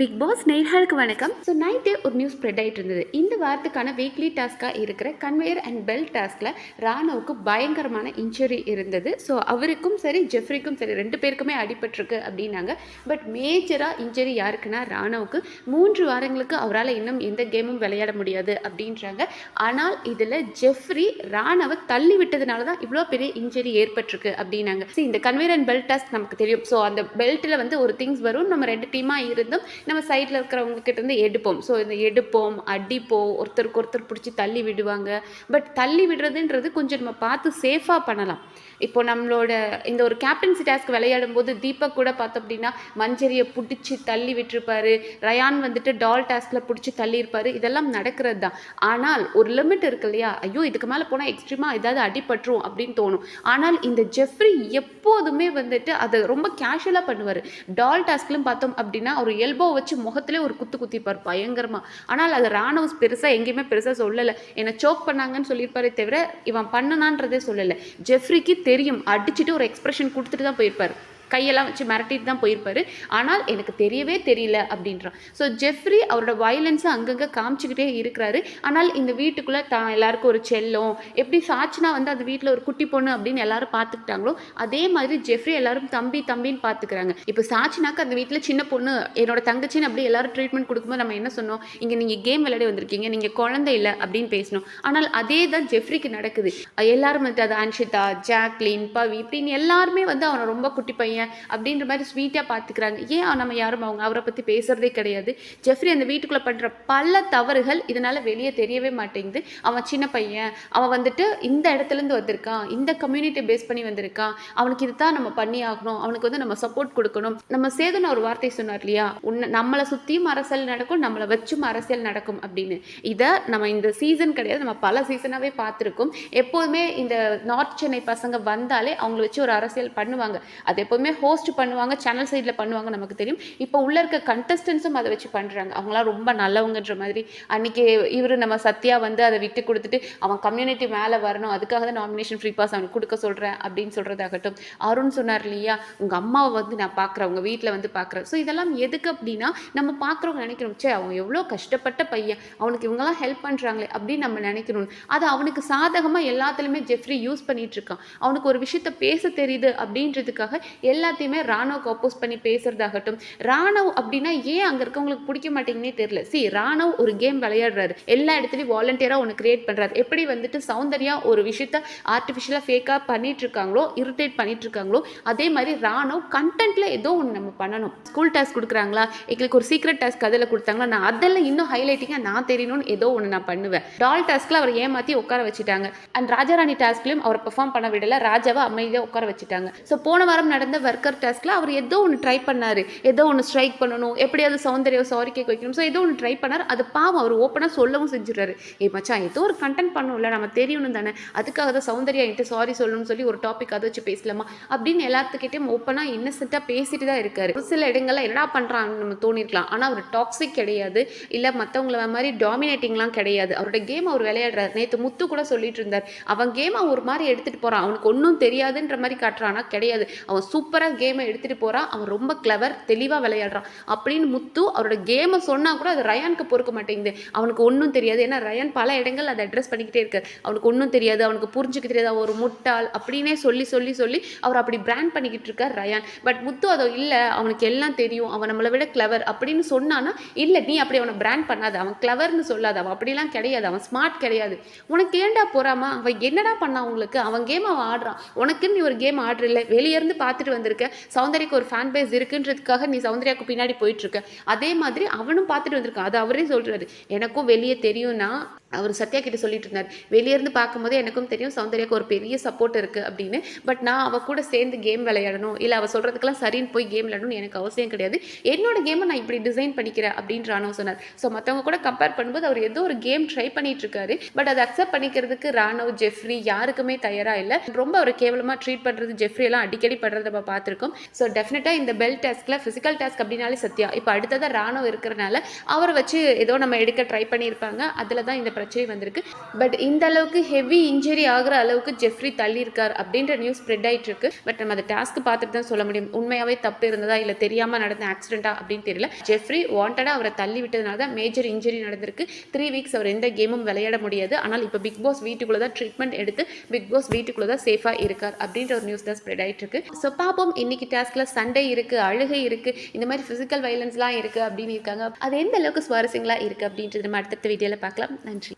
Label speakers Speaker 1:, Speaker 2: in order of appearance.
Speaker 1: Big pass நேர்களுக்கு வணக்கம். So நைட்டே ஒரு நியூஸ் ஸ்ப்ரெட் ஆகிட்டு இருந்தது. இந்த வாரத்துக்கான வீக்லி டாஸ்க்காக இருக்கிற கன்வேயர் அண்ட் பெல் டாஸ்கில் ராணுவுக்கு பயங்கரமான இன்ஜுரி இருந்தது. ஸோ அவருக்கும் சரி ஜெஃப்ரிக்கும் சரி ரெண்டு பேருக்குமே அடிபட்டிருக்கு அப்படின்னாங்க. பட் மேஜராக இன்ஜுரி யாருக்குன்னா ராணுவுக்கு. மூன்று வாரங்களுக்கு அவரால் இன்னும் எந்த கேமும் விளையாட முடியாது அப்படின்றாங்க. ஆனால் இதில் ஜெஃப்ரி ராணவை தள்ளி விட்டதுனால தான் இவ்வளோ பெரிய இன்ஜுரி ஏற்பட்டிருக்கு அப்படின்னாங்க. ஸோ இந்த கன்வேயர் அண்ட் பெல் டாஸ்க் நமக்கு தெரியும். ஸோ அந்த பெல்ட்டில் வந்து ஒரு திங்ஸ் வரும். நம்ம ரெண்டு டீமாக இருந்தும் நம்ம சைடில் இருக்கிறவங்ககிட்ட இருந்து எடுப்போம். ஸோ இந்த எடுப்போம் அடிப்போம் ஒருத்தருக்கு ஒருத்தர் பிடிச்சி தள்ளி விடுவாங்க. பட் தள்ளி விடுறதுன்றது கொஞ்சம் நம்ம பார்த்து சேஃபாக பண்ணலாம். இப்போ நம்மளோட இந்த ஒரு கேப்டன்சி டாஸ்க் விளையாடும் போது தீபக் கூட பார்த்தோம் அப்படின்னா மஞ்சரியை பிடிச்சி தள்ளி விட்டுருப்பாரு. ரயான் வந்துட்டு டால் டாஸ்கில் பிடிச்சி தள்ளியிருப்பாரு. இதெல்லாம் நடக்கிறது தான் ஆனால் ஒரு லிமிட் இருக்கு இல்லையா? ஐயோ இதுக்கு மேலே போனால் எக்ஸ்ட்ரீமாக ஏதாவது அடிபட்டுரும் அப்படின்னு தோணும். ஆனால் இந்த ஜெஃப்ரி எப்போதுமே வந்துட்டு அதை ரொம்ப கேஷுவலாக பண்ணுவார். டால் டாஸ்க்லையும் பார்த்தோம் அப்படின்னா ஒரு எல்போ வச்சு முகத்திலே ஒரு குத்து குத்திப்பார் பயங்கரமாக ஆனால் அது ராணுவஸ் பெருசாக எங்கேயுமே பெருசாக சொல்லலை. என்னை சோக் பண்ணாங்கன்னு சொல்லியிருப்பாரே தவிர இவன் பண்ணனான்றதே சொல்லலை. ஜெஃப்ரிக்கு தெரியும். அடிச்சுட்டு ஒரு எக்ஸ்பிரஷன் கொடுத்துட்டு தான் போயிருப்பார். கையெல்லாம் வச்சு மிரட்டிட்டு தான் போயிருப்பாரு. ஆனால் எனக்கு தெரியவே தெரியல அப்படின்றான். ஸோ ஜெஃப்ரி அவரோட வயலன்ஸை அங்கங்கே காமிச்சிக்கிட்டே இருக்கிறாரு. ஆனால் இந்த வீட்டுக்குள்ளே தான் எல்லாருக்கும் ஒரு செல்லம். எப்படி சாச்சினா வந்து அந்த வீட்டில் ஒரு குட்டி பொண்ணு அப்படின்னு எல்லாரும் பார்த்துக்கிட்டாங்களோ அதே மாதிரி ஜெஃப்ரி எல்லாரும் தம்பி தம்பின்னு பார்த்துக்கிறாங்க. இப்போ சாட்சினாக்கு அந்த வீட்டில் சின்ன பொண்ணு என்னோட தங்கச்சின்னு அப்படி எல்லாரும் ட்ரீட்மெண்ட் கொடுக்கும்போது நம்ம என்ன சொன்னோம்? இங்கே நீங்கள் கேம் விளையாட வந்திருக்கீங்க நீங்கள் குழந்தை இல்லை அப்படின்னு பேசணும் ஆனால் அதே தான் ஜெஃப்ரிக்கு நடக்குது. எல்லாரும் வந்து அது அன்ஷிதா ஜாக்லின் பவி இப்படின்னு எல்லாருமே வந்து அவனை ரொம்ப குட்டி பையன் அப்படின்ற மாதிரி ஸ்வீட்டாக பார்த்துக்கிறாங்க ஏன் நம்ம யாரும் அவங்க அவரை பற்றி பேசுகிறதே கிடையாது. ஜெஃப்ரி அந்த வீட்டுக்குள்ளே பண்ணுற பல தவறுகள் இதனால் வெளியே தெரியவே மாட்டேங்குது. அவன் சின்ன பையன். அவன் வந்துட்டு இந்த இடத்துலேருந்து வந்திருக்கான். இந்த கம்யூனிட்டி பேஸ் பண்ணி வந்திருக்கான். அவனுக்கு இதுதான் நம்ம பண்ணி ஆகணும். அவனுக்கு வந்து நம்ம சப்போர்ட் கொடுக்கணும். நம்ம சேதன ஒரு வார்த்தை சொன்னார் இல்லையா? உன்னை நம்மளை சுற்றியும் அரசியல் நடக்கும் நம்மளை வச்சும் அரசியல் நடக்கும் அப்படின்னு. இதை நம்ம இந்த சீசன் கிடையாது. நம்ம பல சீசனாகவே பார்த்துருக்கோம். எப்போதுமே இந்த நார்த் சென்னை பசங்க வந்தாலே அவங்கள வச்சு ஒரு அரசியல் பண்ணுவாங்க. அது எப்போதுமே ஹோஸ்ட் பண்ணுவாங்க சேனல் சைடில் பண்ணுவாங்க நமக்கு தெரியும். இப்போ உள்ள இருக்க கண்டஸ்டன்ஸும் அதை வச்சு பண்ணுறாங்க அவங்களாம் ரொம்ப நல்லவங்கன்ற மாதிரி. அன்னைக்கு இவர் நம்ம சத்யா வந்து அதை விட்டு கொடுத்துட்டு அவன் கம்யூனிட்டி மேலே வரணும் அதுக்காக தான் நாமினேஷன் ஃப்ரீ பாஸ் அவனுக்கு கொடுக்க சொல்கிறேன் அப்படின்னு சொல்கிறதாகட்டும் அருண் சொன்னார் இல்லையா உங்கள் அம்மாவை வந்து நான் பார்க்குறேன் உங்கள் வீட்டில் வந்து பார்க்குறேன் ஸோ இதெல்லாம் எதுக்கு அப்படின்னா நம்ம பார்க்குறவங்க நினைக்கணும் சே அவன் எவ்வளோ கஷ்டப்பட்ட பையன் அவனுக்கு இவங்கெல்லாம் ஹெல்ப் பண்ணுறாங்களே அப்படின்னு நம்ம நினைக்கணும். அது அவனுக்கு சாதகமாக எல்லாத்துலேயுமே ஜெஃப்ரி யூஸ் பண்ணிட்டு இருக்கான். அவனுக்கு ஒரு விஷயத்த பேச தெரியுது அப்படின்றதுக்காக எல்லாத்தையுமே ராணுவுக்கு அப்போஸ் பண்ணி பேசுறதாகட்டும். ராணுவ் அப்படின்னா ஏன் அங்கே இருக்கவங்களுக்கு பிடிக்க மாட்டேங்குன்னே தெரியல. சி ராணுவ் ஒரு கேம் விளையாடுறாரு. எல்லா இடத்துலையும் வாலண்டியராக ஒன்று கிரியேட் பண்ணுறாரு எப்படி வந்துட்டு சௌந்தர்யா ஒரு விஷயத்த ஆர்டிஃபிஷியலாக ஃபேக்காக பண்ணிட்டு இருக்காங்களோ இரிட்டேட் பண்ணிட்டு இருக்காங்களோ அதே மாதிரி ராணுவ் கண்டென்ட்ல ஏதோ ஒன்று நம்ம பண்ணணும். ஸ்கூல் டாஸ்க் கொடுக்குறாங்களா? எங்களுக்கு ஒரு சீக்ரெட் டாஸ்க் அதில் கொடுத்தாங்களா? நான் அதெல்லாம் இன்னும் ஹைலைட்டிங்காக நான் தெரியணும்னு ஏதோ ஒன்று நான் பண்ணுவேன். டால் டாஸ்க்கில் அவர் ஏமாற்றி உட்கார வச்சுட்டாங்க. அண்ட் ராஜாராணி டாஸ்க்லையும் அவரை பெர்ஃபார்ம் பண்ண விடல. ராஜாவை அமைதியாக உட்கார வச்சுட்டாங்க. ஸோ போன வாரம் நடந்த ஒர்க்கர் டாஸ்க்கில் அவர் ஏதோ ஒன்று ட்ரை பண்ணார். ஏதோ ஒன்று ஸ்ட்ரைக் பண்ணணும். எப்படியாவது சௌந்தர்யம் சாரி கேட்க வைக்கணும். ஸோ ஏதோ ஒன்று ட்ரை பண்ணார். அது பாவம். அவர் ஓப்பனாக சொல்லவும் செஞ்சுறாரு ஏ மச்சான் ஏதோ ஒரு கண்டென்ட் பண்ணணும்ல நம்ம தெரியணும் தானே. அதுக்காக தான் சௌந்தர்யா என்கிட்ட சாரி சொல்லணும்னு சொல்லி ஒரு டாபிக் அதை வச்சு பேசலாமா? அப்படின்னு எல்லாத்துக்கிட்டையும் ஓப்பனாக இன்னசென்ட்டாக பேசிட்டு தான் இருக்காரு. ஒரு சில இடங்கள்ல என்னடா பண்ணுறான்னு நம்ம தோணிருக்கலாம். ஆனால் அவர் டாக்ஸிக் கிடையாது. இல்லை மற்றவங்கள மாதிரி டாமினேட்டிங்லாம் கிடையாது. அவரோட கேம் அவர் விளையாடுறாரு. நேற்று முத்து கூட சொல்லிட்டு இருந்தார். அவன் கேம் அவன் ஒரு மாதிரி எடுத்துகிட்டு போகிறான் அவனுக்கு ஒன்றும் தெரியாதுன்ற மாதிரி காட்டுறானா. கிடையாது. அவன் சூப்பர் சூப்பராக கேமை எடுத்துகிட்டு போகிறான் அவன் ரொம்ப கிளவர் தெளிவாக விளையாடுறான். அப்படின்னு முத்து அவரோட கேமை சொன்னால் கூட அது ரயானுக்கு பொறுக்க மாட்டேங்குது. அவனுக்கு ஒன்றும் தெரியாது. ஏன்னா ரயான் பல இடங்கள் அதை அட்ரஸ் பண்ணிக்கிட்டே இருக்கார் அவனுக்கு ஒன்றும் தெரியாது. அவனுக்கு புரிஞ்சுக்க தெரியாது. ஒரு முட்டாள் அப்படின்னே சொல்லி சொல்லி சொல்லி அவர் அப்படி பிராண்ட் பண்ணிக்கிட்டு இருக்கார் ரயான். பட் முத்து அதோ இல்லை. அவனுக்கு எல்லாம் தெரியும். அவன் நம்மளை விட கிளவர் அப்படின்னு சொன்னான்னா இல்லை நீ அப்படி அவனை பிராண்ட் பண்ணாத. அவன் கிளவர்னு சொல்லாத. அவன் அப்படிலாம் கிடையாது. அவன் ஸ்மார்ட் கிடையாது. உனக்கு ஏன்டா போறாமா? அவன் என்னடா பண்ணான் உங்களுக்கு அவன் கேம் அவன் ஆடுறான். உனக்குன்னு நீ ஒரு கேம் ஆடுறில்ல. வெளியே இருந்து பார்த்துட்டு வந்திருக்க. சௌந்தர்யாக்கு ஒரு ஃபேன் பேஸ் இருக்குன்றதுக்காக நீ சௌந்தர்யாவுக்கு பின்னாடி போயிட்டு இருக்க. அதே மாதிரி அவனும் பார்த்துட்டு வந்திருக்கான். அது அவரே சொல்றாரு. எனக்கும் வெளியே தெரியும்னா அவர் சத்யா கிட்ட சொல்லிட்டு இருந்தார். வெளியே இருந்து பார்க்கும்போது எனக்கும் தெரியும் சௌந்தர்யாவுக்கு ஒரு பெரிய சப்போர்ட் இருக்குது அப்படின்னு. பட் நான் அவள் கூட சேர்ந்து கேம் விளையாடணும். இல்லை அவள் சொல்கிறதுக்கெல்லாம் சரின்னு போய் கேம் விளையாடணும்னு எனக்கு அவசியம் கிடையாது. என்னோட கேமை நான் இப்படி டிசைன் பண்ணிக்கிறேன் அப்படின்ற ராணுவ சொன்னார். ஸோ மற்றவங்க கூட கம்பேர் பண்ணும்போது அவர் ஏதோ ஒரு கேம் ட்ரை பண்ணிட்டு இருக்காரு. பட் அதை அக்செப்ட் பண்ணிக்கிறதுக்கு ராணுவ ஜெஃப்ரி யாருக்குமே தயாராக இல்லை. ரொம்ப அவரை கேவலமாக ட்ரீட் பண்ணுறது ஜெஃப்ரி எல்லாம் அடிக்கடி படுறத நம்ம பார்த்துருக்கோம். ஸோ டெஃபினட்டாக இந்த பெல் டாஸ்கில் ஃபிசிக்கல் டாஸ்க் அப்படின்னாலே சத்யா. இப்போ அடுத்ததாக ராணுவ இருக்கிறனால அவரை வச்சு ஏதோ நம்ம எடுக்க ட்ரை பண்ணியிருப்பாங்க. அதில் தான் இந்த பிரச்சனை வந்திருக்கு. பட் இந்த அளவுக்கு ஹெவி இன்ஜுரி ஆகிற அளவுக்கு ஜெஃப்ரி தள்ளியிருக்கார் அப்படின்ற நியூஸ் ஸ்ப்ரெட் ஆகிட்டு இருக்கு பட் நம்ம அந்த டாஸ்க் பார்த்துட்டு தான் சொல்ல முடியும். உண்மையாகவே தப்பு இருந்ததா இல்லை தெரியாமல் நடந்த ஆக்சிடென்ட்டா அப்படின்னு தெரியல. ஜெஃப்ரி வாண்டடாக அவரை தள்ளி விட்டதுனால தான் மேஜர் இன்ஜுரி நடந்திருக்கு. த்ரீ வீக்ஸ் அவர் எந்த கேமும் விளையாட முடியாது. ஆனால் இப்போ பிக் பாஸ் வீட்டுக்குள்ள தான் ட்ரீட்மெண்ட் எடுத்து பிக் பாஸ் வீட்டுக்குள்ளே தான் சேஃபாக இருக்கார் அப்படின்ற ஒரு நியூஸ் தான் ஸ்ப்ரெட் ஆகிட்டு இருக்கு ஸோ பார்ப்போம் இன்னைக்கு டாஸ்கில் சண்டை இருக்கு அழுகை இருக்குது இந்த மாதிரி ஃபிசிக்கல் வயலன்ஸ்லாம் இருக்குது அப்படின்னு இருக்காங்க. அது எந்த அளவுக்கு சுவாரஸ்யங்களாக இருக்குது அப்படின்றது நம்ம அடுத்தடுத்த வீடியோவில் பார்க்கலாம். நன்றி.